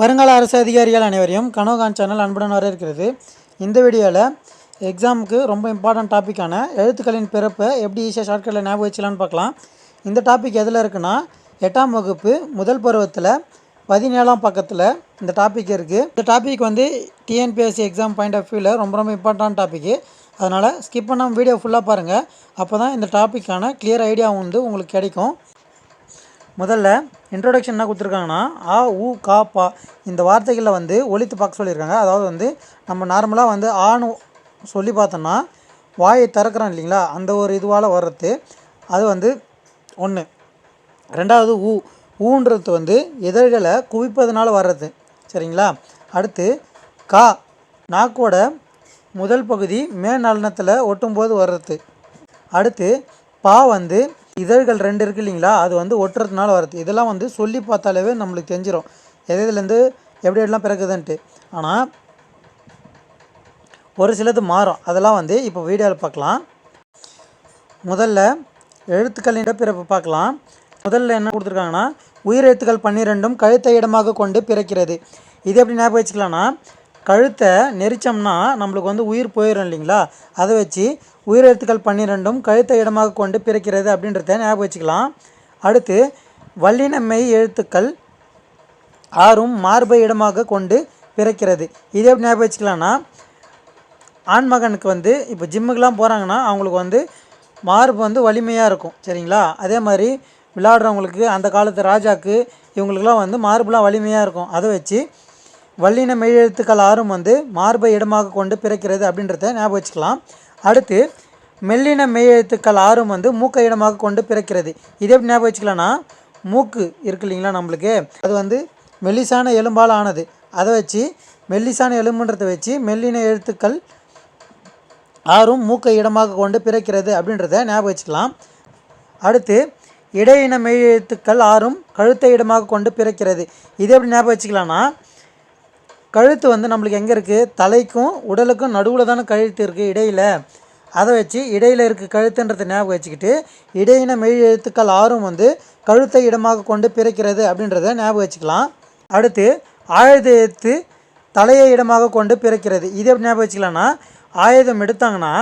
வருங்கால அரசு அதிகாரிகள் அனைவரையும் கனோகான் சேனல் அன்புடன் வரவேற்கிறது. இந்த வீடியோவில் எக்ஸாமுக்கு ரொம்ப இம்பார்ட்டன்ட் டாப்பிக்கான எழுத்துக்களின் பிறப்பை எப்படி ஈஸியாக ஷார்ட்கட்டில் ஞாபகம் வச்சலான்னு பார்க்கலாம். இந்த டாபிக் எதில் இருக்குன்னா எட்டாம் வகுப்பு முதல் பருவத்தில் பதினேழாம் பக்கத்தில் இந்த டாபிக் இருக்குது இந்த டாபிக் வந்து டிஎன்பிஎஸ்சி எக்ஸாம் பாயிண்ட் ஆஃப் வியூவில் ரொம்ப ரொம்ப இம்பார்ட்டன்ட் டாப்பிக்கு அதனால் ஸ்கிப் பண்ணாமல் வீடியோ ஃபுல்லாக பாருங்கள் அப்போ தான் இந்த டாப்பிக்கான கிளியர் ஐடியா வந்து உங்களுக்கு கிடைக்கும். முதல்ல இன்ட்ரோடக்ஷன் என்ன கொடுத்துருக்காங்கன்னா ஆ ஊ கா பா இந்த வார்த்தைகளில் வந்து ஒழித்து பார்க்க சொல்லியிருக்காங்க. அதாவது வந்து நம்ம நார்மலாக வந்து ஆணு சொல்லி பார்த்தோம்னா வாயை திறக்கிறோம் இல்லைங்களா? அந்த ஒரு இதுவால் வர்றது. அது வந்து ஒன்று ரெண்டாவது ஊ ஊன்றது வந்து இதழ்களை குவிப்பதனால வர்றது. சரிங்களா? அடுத்து கா நாக்கோட முதல் பகுதி மேல் நலனத்தில் ஒட்டும்போது வர்றது. அடுத்து பா வந்து இதழ்கள் ரெண்டு இருக்கு இல்லைங்களா? அது வந்து ஒட்டுறதுனால வருது இதெல்லாம் வந்து சொல்லி பார்த்தாலே நம்மளுக்கு தெரிஞ்சிடும் எது இதுலேருந்து எப்படி எப்படிலாம் பிறகுதுன்ட்டு ஆனால் ஒரு சிலது மாறும். அதெல்லாம் வந்து இப்போ வீடியோவில் பார்க்கலாம். முதல்ல எழுத்துக்களின் இடப்பிறப்பு பார்க்கலாம். முதல்ல என்ன கொடுத்துருக்காங்கன்னா உயிரெழுத்துக்கள் பன்னிரெண்டும் கழுத்தை இடமாக கொண்டு பிறக்கிறது. இது எப்படி ஞாபகம் வச்சுக்கலாம்னா கழுத்தை நெரிச்சோம்னா நம்மளுக்கு வந்து உயிர் போயிடும் இல்லைங்களா? அதை வச்சு உயிரெழுத்துக்கள் பன்னிரெண்டும் கழுத்தை இடமாக கொண்டு பிறக்கிறது அப்படின்றத ஞாபகம் வச்சுக்கலாம். அடுத்து வல்லின மெய் எழுத்துக்கள் ஆறும் மார்பை இடமாக கொண்டு பிறக்கிறது. இதே எப்படி ஞாபகம் வச்சுக்கலாம்னா ஆண்மகனுக்கு வந்து இப்போ ஜிம்முக்கெலாம் போகிறாங்கன்னா அவங்களுக்கு வந்து மார்பு வந்து வலிமையாக இருக்கும் சரிங்களா? அதே மாதிரி விளாடுறவங்களுக்கு அந்த காலத்து ராஜாக்கு இவங்களுக்கெல்லாம் வந்து மார்புலாம் வலிமையாக இருக்கும். அதை வச்சு வல்லின மெய்யெழுத்துக்கள் ஆறும் வந்து மார்பை இடமாக கொண்டு பிறக்கிறது அப்படின்றத ஞாபகம் வச்சுக்கலாம். அடுத்து மெல்லின மெய்யெழுத்துக்கள் ஆறும் வந்து மூக்கை இடமாக கொண்டு பிறக்கிறது. இதே எப்படி ஞாபகம் வச்சுக்கலாம்னா மூக்கு இருக்கு இல்லைங்களா நம்மளுக்கு? அது வந்து மெல்லிசான எலும்பால் ஆனது. அதை வச்சு மெல்லிசான எலும்புன்றதை வச்சு மெல்லின எழுத்துக்கள் ஆறும் மூக்கை இடமாக கொண்டு பிறக்கிறது அப்படின்றத ஞாபகம் வச்சுக்கலாம். அடுத்து இடையின மெய்யெழுத்துக்கள் ஆறும் கழுத்தை இடமாக கொண்டு பிறக்கிறது. இதை எப்படி ஞாபகம் வச்சுக்கலாம்னா கழுத்து வந்து நம்மளுக்கு எங்கே இருக்குது தலைக்கும் உடலுக்கும் நடுவில் தானே கழுத்து இருக்குது இடையில். அதை வச்சு இடையில் இருக்க கழுத்துன்றதை ஞாபகம் வச்சுக்கிட்டு இடையின மெய் எழுத்துக்கள் ஆறும் வந்து கழுத்தை இடமாக கொண்டு பிறக்கிறது அப்படின்றத ஞாபகம் வச்சுக்கலாம். அடுத்து ஆயுத எழுத்து தலையை இடமாக கொண்டு பிறக்கிறது. இது எப்படி ஞாபகம் வச்சுக்கலாம்னா ஆயுதம் எடுத்தாங்கன்னா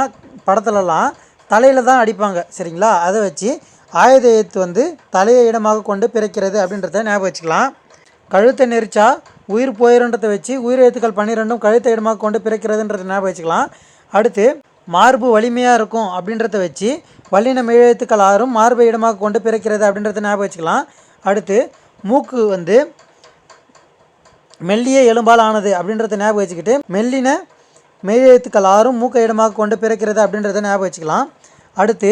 படத்துலலாம் தலையில் தான் அடிப்பாங்க சரிங்களா? அதை வச்சு ஆயுத எழுத்து வந்து தலையை இடமாக கொண்டு பிறக்கிறது அப்படின்றத ஞாபகம் வச்சுக்கலாம். கழுத்தை நெரிச்சா உயிர் போயிருன்றதை வச்சு உயிர் எழுத்துக்கள் பன்னிரெண்டும் கழுத்தை இடமாக கொண்டு பிறக்கிறதுன்றதை ஞாபகம் வச்சுக்கலாம் அடுத்து மார்பு வலிமையாக இருக்கும் அப்படின்றத வச்சு வல்லின எழுத்துக்கள் ஆறும் மார்பை இடமாக கொண்டு பிறக்கிறது அப்படின்றத ஞாபகம் வச்சுக்கலாம் அடுத்து மூக்கு வந்து மெல்லிய எலும்பால் ஆனது அப்படின்றத ஞாபகம் வச்சுக்கிட்டு மெல்லின மெய்யெழுத்துக்கள் ஆறும் மூக்கை இடமாக கொண்டு பிறக்கிறது அப்படின்றத ஞாபகம் வச்சுக்கலாம் அடுத்து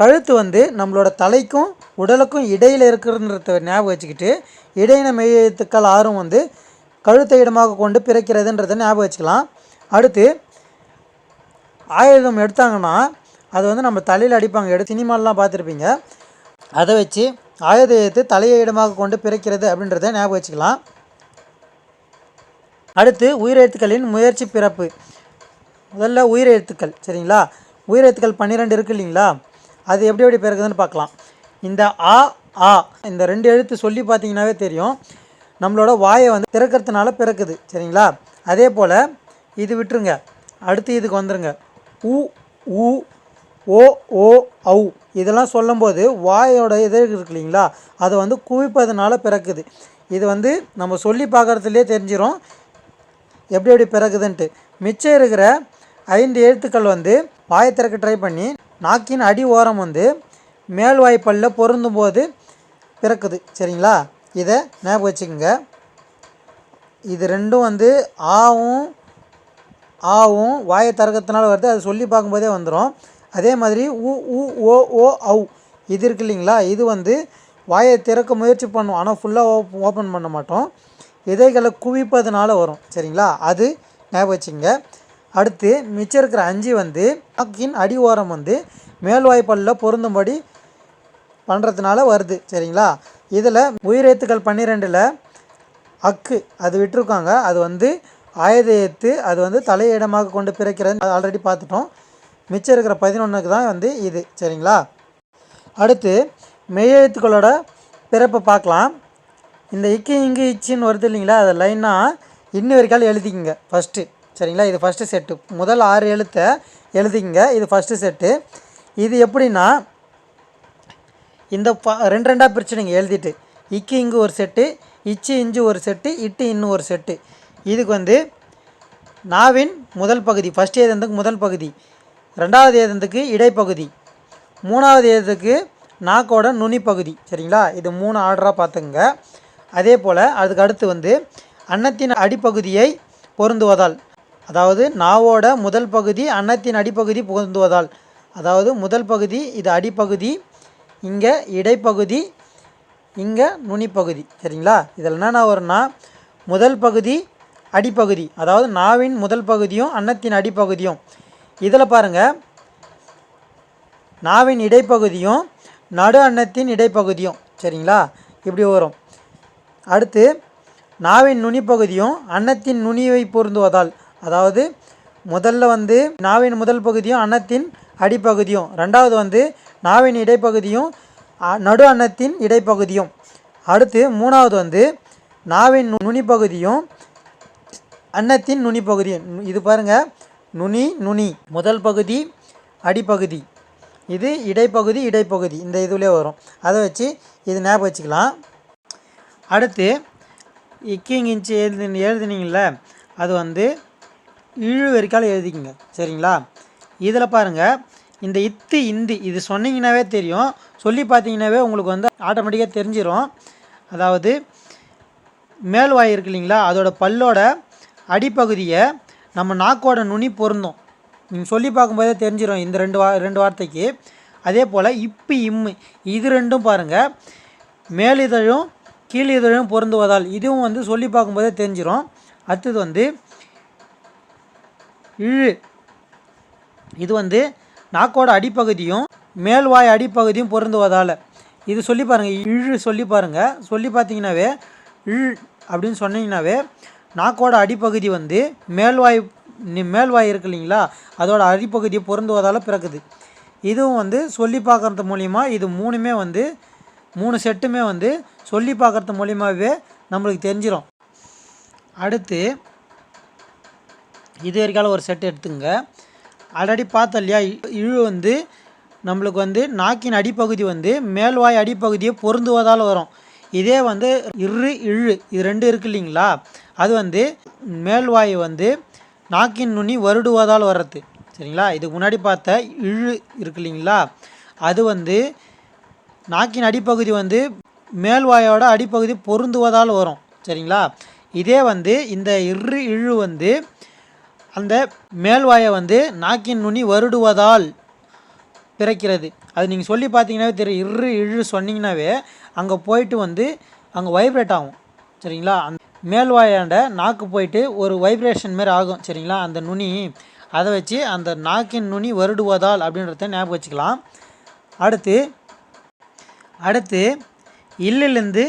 கழுத்து வந்து நம்மளோட தலைக்கும் உடலுக்கும் இடையில் இருக்கிறன்றத ஞாபகம் வச்சுக்கிட்டு இடையின மெய்யெழுத்துக்கள் ஆறும் வந்து கழுத்தை இடமாக கொண்டு பிறக்கிறதுன்றதை ஞாபகம் வச்சுக்கலாம். அடுத்து ஆயுதம் எடுத்தாங்கன்னா அது வந்து நம்ம தலையில் அடிப்பாங்க. எடுத்து சினிமாலெலாம் பார்த்துருப்பீங்க. அதை வச்சு ஆயுத எழுத்து தலையை இடமாக கொண்டு பிறக்கிறது அப்படின்றத ஞாபகம் வச்சுக்கலாம். அடுத்து உயிரெழுத்துக்களின் முயற்சி பிறப்பு. முதல்ல உயிரெழுத்துக்கள் சரிங்களா? உயிரெழுத்துக்கள் பன்னிரெண்டு இருக்குது இல்லைங்களா? அது எப்படி எப்படி பிறகுதுன்னு பார்க்கலாம். இந்த ஆ ஆ இந்த ரெண்டு எழுத்து சொல்லி பார்த்தீங்கன்னாவே தெரியும். நம்மளோட வாயை வந்து திறக்கிறதுனால பிறக்குது சரிங்களா? அதே போல் இது விட்டுருங்க. அடுத்து இதுக்கு வந்துருங்க. உ உ ஓ ஓ ஔ. இதெல்லாம் சொல்லும்போது வாயோட இது இருக்கு இல்லைங்களா? அதை வந்து குவிப்பதனால பிறக்குது. இது வந்து நம்ம சொல்லி பார்க்குறதுலே தெரிஞ்சிடும் எப்படி எப்படி பிறகுதுன்ட்டு. மிச்சம் இருக்கிற ஐந்து எழுத்துக்கள் வந்து வாயை திறக்க ட்ரை பண்ணி நாக்கின் அடி ஓரம் வந்து மேல் வாய்ப்பல்ல பொருந்தும் போது பிறக்குது. சரிங்களா? இதை ஞாபகம் வச்சுக்கோங்க. இது ரெண்டும் வந்து ஆவும் ஆவும் வாயை தரகத்தினால் வருது. அது சொல்லி பார்க்கும்போதே வந்துடும் அதே மாதிரி உ உ ஓ ஓ ஔ. இது இருக்கு இல்லைங்களா? இது வந்து வாயை திறக்க முயற்சி பண்ணும். ஆனால் ஃபுல்லாக ஓப்பன் பண்ண மாட்டோம். இதைகளை குவிப்பதனால வரும். சரிங்களா? அது ஞாபகம் வச்சுங்க அடுத்து மிச்சம் இருக்கிற அஞ்சு வந்து நாக்கின் அடி ஓரம் வந்து மேல்வாய்ப்பல்லில் பொருந்தும்படி பண்ணுறதுனால வருது சரிங்களா? இதில் உயிரெழுத்துக்கள் பன்னிரெண்டில் அக்கு அது விட்டுருக்காங்க. அது வந்து ஆயுத எழுத்து அது வந்து தலையிடமாக கொண்டு பிறக்கிறது ஆல்ரெடி பார்த்துட்டோம். மிச்சம் இருக்கிற பதினொன்றுக்கு தான் வந்து இது சரிங்களா? அடுத்து மெய்யெழுத்துக்களோட பிறப்பை பார்க்கலாம். இந்த இக்கு இங்கு இச்சின்னு வருது இல்லைங்களா? அதை லைனாக இன்னும் வரைக்கால் எழுதிக்கிங்க ஃபஸ்ட்டு சரிங்களா? இது ஃபஸ்ட்டு செட்டு முதல் ஆறு எழுத்தை எழுதிங்க இது ஃபஸ்ட்டு செட்டு இது எப்படின்னா இந்த ப ரெண்டு ரெண்டாக பிரிச்சுடுங்க எழுதிட்டு இக்கு இங்கு ஒரு செட்டு இச்சி இஞ்சு ஒரு செட்டு இட்டு இன்னும் ஒரு செட்டு இதுக்கு வந்து நாவின் முதல் பகுதி ஃபஸ்ட் ஏதந்துக்கு முதல் பகுதி ரெண்டாவது ஏதந்துக்கு இடைப்பகுதி மூணாவது ஏதத்துக்கு நாக்கோட நுனி பகுதி சரிங்களா? இது மூணு ஆர்டராக பார்த்துங்க அதே போல் அதுக்கு அடுத்து வந்து அன்னத்தின் அடிப்பகுதியை பொருந்துவதால் அதாவது நாவோட முதல் பகுதி அன்னத்தின் அடிப்பகுதி பொருந்துவதால் அதாவது முதல் பகுதி இது அடிப்பகுதி இங்கே இடைப்பகுதி இங்கே நுனிப்பகுதி. சரிங்களா? இதில் என்னென்ன வரும்னா முதல் பகுதி அடிப்பகுதி. அதாவது நாவின் முதல் பகுதியும் அன்னத்தின் அடிப்பகுதியும். இதில் பாருங்கள் நாவின் இடைப்பகுதியும் நடு அன்னத்தின் இடைப்பகுதியும். சரிங்களா? இப்படி வரும். அடுத்து நாவின் நுனிப்பகுதியும் அன்னத்தின் நுனியை பொருந்துவதால். அதாவது முதல்ல வந்து நாவின் முதல் பகுதியும் அன்னத்தின் அடிப்பகுதியும். ரெண்டாவது வந்து நாவின் இடைப்பகுதியும் அ- நடு அன்னத்தின் இடைப்பகுதியும். அடுத்து மூணாவது வந்து நாவின் நுனிப்பகுதியும் அன்னத்தின் நுனிப்பகுதியும். இது பாருங்கள் நுனி நுனி. முதல் பகுதி அடிப்பகுதி. இது இடைப்பகுதி இடைப்பகுதி. இந்த இதுலேயே வரும். அதை வச்சு இது ஞாபகம் வச்சுக்கலாம். அடுத்து இக்கிங் இன்ச்சு எழுது எழுதுனீங்கள அது வந்து இழுவரிக்கால் எழுதிக்கங்க. சரிங்களா? இதில் பாருங்கள் இந்த இத்து இந்தி இது சொன்னீங்கன்னாவே தெரியும். சொல்லி பார்த்தீங்கன்னாவே உங்களுக்கு வந்து ஆட்டோமேட்டிக்காக தெரிஞ்சிடும் அதாவது மேல்வாய் இருக்கு இல்லைங்களா? அதோட பல்லோட அடிப்பகுதியை நம்ம நாக்கோட நுனி பொருந்தும். நீங்கள் சொல்லி பார்க்கும்போதே தெரிஞ்சிடும் இந்த ரெண்டு வா ரெண்டு வார்த்தைக்கு. அதே போல் இப்பு இம்மு இது ரெண்டும் பாருங்கள் மேலிதழும் கீழிதழும் பொருந்துவதால். இதுவும் வந்து சொல்லி பார்க்கும்போதே தெரிஞ்சிடும் அடுத்தது வந்து இழு. இது வந்து நாக்கோட அடிப்பகுதியும் மேல்வாய் அடிப்பகுதியும் பொருந்துவதால். இது சொல்லி பாருங்கள் இழு சொல்லி பாருங்கள் சொல்லி பார்த்தீங்கன்னாவே இழு அப்படின்னு சொன்னீங்கன்னாவே நாக்கோட அடிப்பகுதி வந்து மேல்வாய் மேல்வாய் இருக்கு இல்லைங்களா? அதோட அடிப்பகுதியை பொருந்துவதால் பிறக்குது. இதுவும் வந்து சொல்லி பார்க்குறது மூலிமா இது மூணுமே வந்து மூணு செட்டுமே வந்து சொல்லி பார்க்கறது மூலிமாவே நம்மளுக்கு தெரிஞ்சிடும் அடுத்து இது வரைக்கும் ஒரு செட் எடுத்துங்க. ஆல்ரெடி பார்த்தோம் இல்லையா இழு வந்து நம்மளுக்கு வந்து நாக்கின் அடிப்பகுதி வந்து மேல்வாய் அடிப்பகுதியை பொருந்துவதால் வரும். இதே வந்து இரு இழு இது ரெண்டு இருக்கு இல்லைங்களா? அது வந்து மேல்வாய் வந்து நாக்கின் நுனி வருடுவதால் வர்றது. சரிங்களா? இதுக்கு முன்னாடி பார்த்த இழு இருக்கு இல்லைங்களா? அது வந்து நாக்கின் அடிப்பகுதி வந்து மேல்வாயோட அடிப்பகுதி பொருந்துவதால் வரும். சரிங்களா? இதே வந்து இந்த இரு இழு வந்து அந்த மேல்வாயை வந்து நாக்கின் நுனி வருடுவதால் பிறக்கிறது. அது நீங்கள் சொல்லி பார்த்தீங்கன்னாவே தெரியும். இரு இழு சொன்னீங்கன்னாவே அங்கே போயிட்டு வந்து அங்கே வைப்ரேட் ஆகும். சரிங்களா? அந்த மேல்வாயாண்ட நாக்கு போயிட்டு ஒரு வைப்ரேஷன் மாதிரி ஆகும். சரிங்களா? அந்த நுனி. அதை வச்சு அந்த நாக்கின் நுனி வருடுவதால் அப்படின்றத ஞாபகம் வச்சுக்கலாம். அடுத்து அடுத்து இல்லிலேருந்து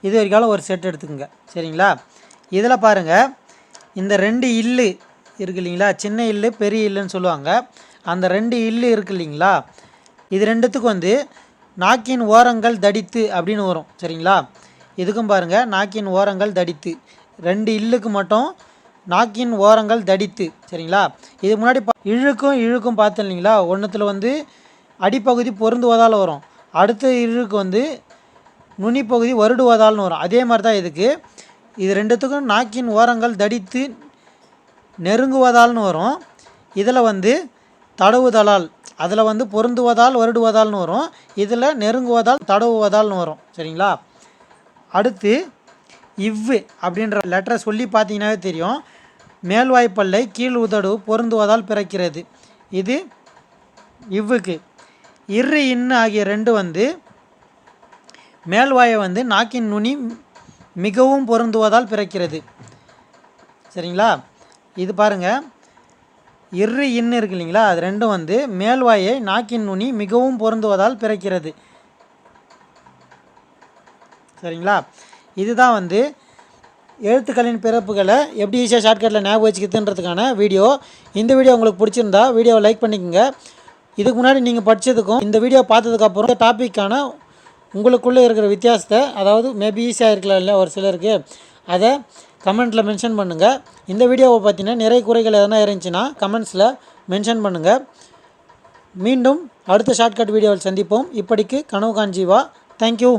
இது வரைக்கும் ஒரு செட் எடுத்துக்கோங்க. சரிங்களா? இதில் பாருங்கள் இந்த ரெண்டு இல்லு இருக்கு இல்லைங்களா சின்ன இல்லு பெரிய இல்லுன்னு சொல்லுவாங்க. அந்த ரெண்டு இல்லு இருக்கு இல்லைங்களா இது ரெண்டுத்துக்கும் வந்து நாக்கின் ஓரங்கள் தடித்து அப்படின்னு வரும். சரிங்களா? இதுக்கும் பாருங்கள் நாக்கின் ஓரங்கள் தடித்து. ரெண்டு இல்லுக்கு மட்டும் நாக்கின் ஓரங்கள் தடித்து. சரிங்களா? இது முன்னாடி பா இழுக்கும் இழுக்கும் பார்த்தோம் இல்லைங்களா ஒன்றுத்தில் வந்து அடிப்பகுதி பொருந்துவதால் வரும். அடுத்த இழுக்கு வந்து நுனிப்பகுதி வருடுவதால்னு வரும். அதே மாதிரி தான் இதுக்கு. இது ரெண்டுத்துக்கும் நாக்கின் ஓரங்கள் தடித்து நெருங்குவதால்னு வரும். இதில் வந்து தடவுதலால் அதில் வந்து பொருந்துவதால் வருடுவதால்னு வரும். இதில் நெருங்குவதால் தடவுவதால்னு வரும். சரிங்களா? அடுத்து இவ்வு அப்படின்ற லெட்டரை சொல்லி பார்த்தீங்கன்னாவே தெரியும். மேல்வாய்ப்பல்லை கீழ் உதடு பொருந்துவதால் பிறக்கிறது. இது இவ்வுக்கு. இரு இன்னு ஆகிய ரெண்டு வந்து மேல்வாயை வந்து நாக்கின் நுனி மிகவும் பொருந்துவதால் பிறக்கிறது. சரிங்களா? இது பாருங்கள் இரு இன்னு இருக்கு இல்லைங்களா? அது ரெண்டும் வந்து மேல்வாயை நாக்கின் நுனி மிகவும் பொருந்துவதால் பிறக்கிறது. சரிங்களா? இதுதான் வந்து எழுத்துக்களின் பிறப்புகளை எப்படி ஈஸியாக ஷார்ட்கட்டில் ஞாபகம் வச்சுக்கிறதுன்றதுக்கான வீடியோ. இந்த வீடியோ உங்களுக்கு பிடிச்சிருந்தா வீடியோவை லைக் பண்ணிக்கோங்க. இதுக்கு முன்னாடி நீங்கள் படித்ததுக்கும் இந்த வீடியோ பார்த்ததுக்கப்புறம் இந்த டாப்பிக்கான உங்களுக்குள்ளே இருக்கிற வித்தியாசத்தை அதாவது மேபி ஈஸியாக இருக்கலாம் இல்லை ஒரு சிலருக்கு அதை கமெண்ட்டில் மென்ஷன் பண்ணுங்கள் இந்த வீடியோவை பார்த்தீங்கன்னா நிறைய குறைகள் எதனா இருந்துச்சுன்னா கமெண்ட்ஸில் மென்ஷன் பண்ணுங்கள் மீண்டும் அடுத்த ஷார்ட்கட் வீடியோவில் சந்திப்போம். இப்படிக்கு கனவு காஞ்சிவா தேங்க்யூ